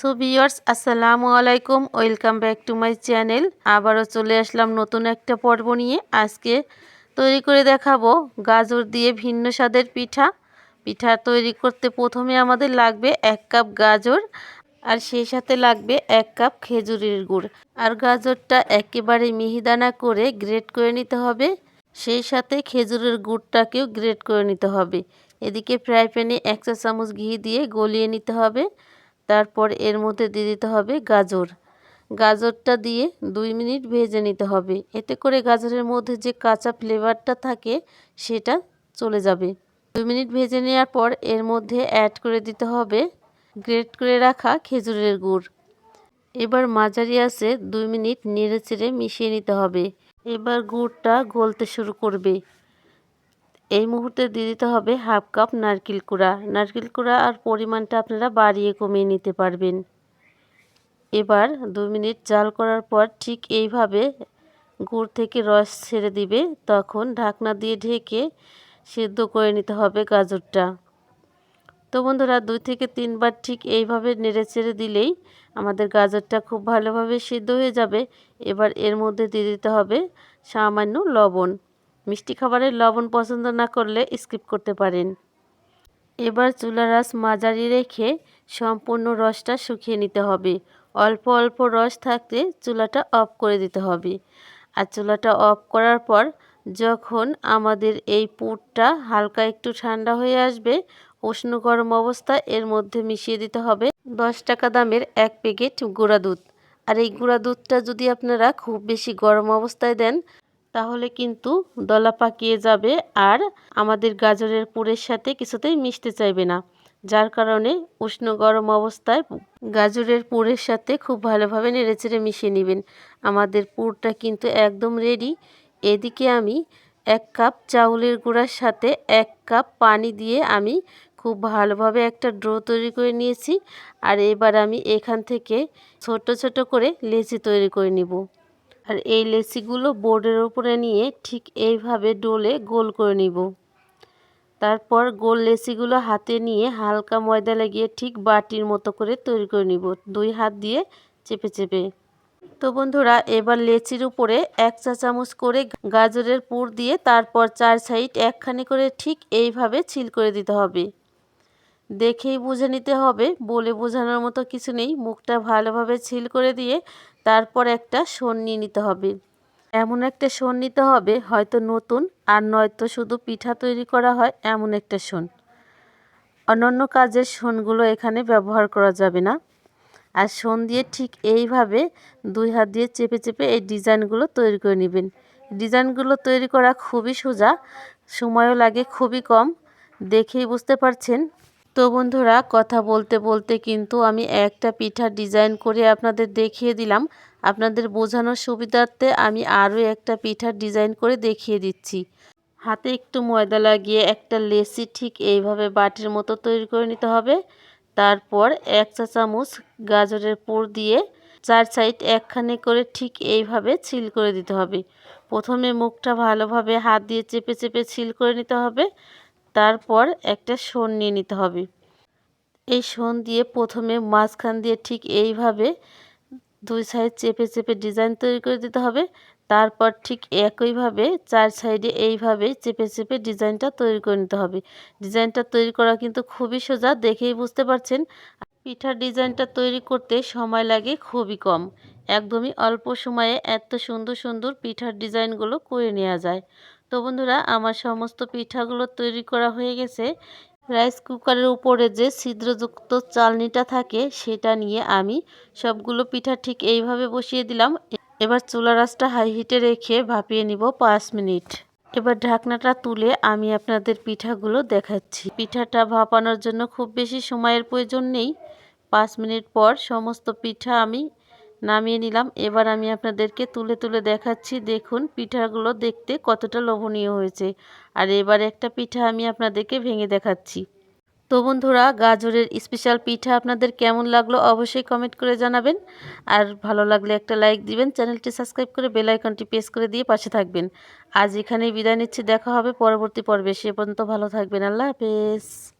So viewers, আসসালামু আলাইকুম, welcome back to my channel. আবারও চলে আসলাম নতুন একটা পর্ব নিয়ে। আজকে তৈরি করে দেখাবো গাজর দিয়ে ভিন্ন স্বাদের পিঠা। পিঠা তৈরি করতে প্রথমে আমাদের লাগবে এক কাপ গাজর আর সেই সাথে লাগবে এক কাপ খেজুরের গুড়। আর গাজরটা একেবারে মিহিদানা করে গ্রেট করে নিতে হবে। সেই সাথে খেজুরের গুড়টাকেও গ্রেট করে নিতে হবে। এদিকে ফ্রাই প্যানে এক চা চামচ ঘি দিয়ে গলিয়ে নিতে হবে। তারপর এর মধ্যে দিয়ে দিতে হবে গাজর। গাজরটা দিয়ে দুই মিনিট ভেজে নিতে হবে। এতে করে গাজরের মধ্যে যে কাঁচা ফ্লেভারটা থাকে সেটা চলে যাবে। দুই মিনিট ভেজে নেওয়ার পর এর মধ্যে অ্যাড করে দিতে হবে গ্রেট করে রাখা খেজুরের গুড়। এবার মাঝারি আছে দুই মিনিট নেড়ে চেড়ে মিশিয়ে নিতে হবে। এবার গুড়টা গলতে শুরু করবে। এই মুহূর্তে দিয়ে দিতে হবে হাফ কাপ নারকেল কুড়া। নারকেল কুড়া আর পরিমাণটা আপনারা বাড়িয়ে কমিয়ে নিতে পারবেন। এবার দু মিনিট জাল করার পর ঠিক এইভাবে গুড় থেকে রস ছেড়ে দিবে। তখন ঢাকনা দিয়ে ঢেকে সিদ্ধ করে নিতে হবে গাজরটা। তো বন্ধুরা, দুই থেকে তিনবার ঠিক এইভাবে নেড়ে চেড়ে দিলেই আমাদের গাজরটা খুব ভালোভাবে সিদ্ধ হয়ে যাবে। এবার এর মধ্যে দিয়ে দিতে হবে সামান্য লবণ। মিষ্টি খাবারের লবণ পছন্দ না করলে স্কিপ করতে পারেন। এবার চুলার রাস মাঝারি রেখে সম্পূর্ণ রসটা শুকিয়ে নিতে হবে। অল্প অল্প রস থাকতে চুলাটা অফ করে দিতে হবে। আর চুলাটা অফ করার পর যখন আমাদের এই পুরটা হালকা একটু ঠান্ডা হয়ে আসবে, উষ্ণ গরম অবস্থায় এর মধ্যে মিশিয়ে দিতে হবে দশ টাকা দামের এক প্যাকেট গুঁড়া দুধ। আর এই গুঁড়া দুধটা যদি আপনারা খুব বেশি গরম অবস্থায় দেন তাহলে কিন্তু দলা পাকিয়ে যাবে আর আমাদের গাজরের পুরের সাথে কিছুতেই মিশতে চাইবে না। যার কারণে উষ্ণ গরম অবস্থায় গাজরের পুরের সাথে খুব ভালোভাবে নেড়েচেড়ে মিশিয়ে নেবেন। আমাদের পুরটা কিন্তু একদম রেডি এদিকে আমি এক কাপ চাউলের গুঁড়ার সাথে এক কাপ পানি দিয়ে আমি খুব ভালোভাবে একটা ড্রো তৈরি করে নিয়েছি। আর এবার আমি এখান থেকে ছোট ছোট করে লেচি তৈরি করে নিব। আর এই লেচিগুলো বোর্ডের উপরে নিয়ে ঠিক এইভাবে ডোলে গোল করে নিব। তারপর গোল লেচিগুলো হাতে নিয়ে হালকা ময়দা লাগিয়ে ঠিক বাটির মতো করে তৈরি করে নিব, দুই হাত দিয়ে চেপে চেপে। তো বন্ধুরা, এবার লেচির উপরে এক চা চামচ করে গাজরের পুর দিয়ে তারপর চার সাইড একখানি করে ঠিক এইভাবে ছিল করে দিতে হবে। দেখেই বুঝে নিতে হবে। বলে বোঝানোর মতো কিছু নেই। মুখটা ভালোভাবে ছিল করে দিয়ে তারপর একটা শোন নিয়ে নিতে হবে। এমন একটা শোন নিতে হবে, হয়তো নতুন, আর নয়তো শুধু পিঠা তৈরি করা হয় এমন একটা শোন অন্যান্য কাজের শোনগুলো এখানে ব্যবহার করা যাবে না। আর শোন দিয়ে ঠিক এইভাবে দুই হাত দিয়ে চেপে চেপে এই ডিজাইনগুলো তৈরি করে নেবেন। ডিজাইনগুলো তৈরি করা খুবই সোজা, সময়ও লাগে খুবই কম। দেখেই বুঝতে পারছেন তো বন্ধুরা, কথা বলতে বলতে কিন্তু আমি একটা পিঠা ডিজাইন করে আপনাদের দেখিয়ে দিলাম। আপনাদের বোঝানোর সুবিধার্থে আমি আরও একটা পিঠার ডিজাইন করে দেখিয়ে দিচ্ছি। হাতে একটু ময়দা লাগিয়ে একটা লেসি ঠিক এইভাবে বাটির মতো তৈরি করে নিতে হবে। তারপর এক চা চামচ গাজরের পুর দিয়ে চার সাইড একখানে করে ঠিক এইভাবে ছিল করে দিতে হবে। প্রথমে মুখটা ভালোভাবে হাত দিয়ে চেপে চেপে ছিল করে নিতে হবে। তারপর একটা শোন নিয়ে নিতে হবে। এই শোন দিয়ে প্রথমে মাঝখান দিয়ে ঠিক এইভাবে দুই সাইড চেপে চেপে ডিজাইন তৈরি করে দিতে হবে। তারপর ঠিক একইভাবে চার সাইডে এইভাবে চেপে চেপে ডিজাইনটা তৈরি করে নিতে হবে। ডিজাইনটা তৈরি করা কিন্তু খুবই সোজা, দেখেই বুঝতে পারছেন। পিঠার ডিজাইনটা তৈরি করতে সময় লাগে খুবই কম। একদমই অল্প সময়ে এত সুন্দর সুন্দর পিঠার ডিজাইনগুলো করে নেওয়া যায়। তো বন্ধুরা, আমার সমস্ত পিঠাগুলো তৈরি করা হয়ে গেছে। রাইস কুকারের উপরে যে ছিদ্রযুক্ত চালনিটা থাকে, সেটা নিয়ে আমি সবগুলো পিঠা ঠিক এইভাবে বসিয়ে দিলাম। এবার চুলা রাসটা হাই হিটে রেখে ভাপিয়ে নিব পাঁচ মিনিট। এবার ঢাকনাটা তুলে আমি আপনাদের পিঠাগুলো দেখাচ্ছি। পিঠাটা ভাপানোর জন্য খুব বেশি সময়ের প্রয়োজন নেই। পাঁচ মিনিট পর সমস্ত পিঠা আমি নামিয়ে নিলাম। এবার আমি আপনাদেরকে তুলে তুলে দেখাচ্ছি। দেখুন, পিঠাগুলো দেখতে কতটা লোভনীয় হয়েছে। আর এবার একটা পিঠা আমি আপনাদেরকে ভেঙে দেখাচ্ছি। তো বন্ধুরা, গাজরের স্পেশাল পিঠা আপনাদের কেমন লাগল অবশ্যই কমেন্ট করে জানাবেন। আর ভালো লাগলে একটা লাইক দিবেন, চ্যানেলটি সাবস্ক্রাইব করে বেল আইকনটি প্রেস করে দিয়ে পাশে থাকবেন। আজ এখানেই বিদায় নিচ্ছি, দেখা হবে পরবর্তী পর্বে। সে পর্যন্ত ভালো থাকবেন। আল্লাহ হাফেজ।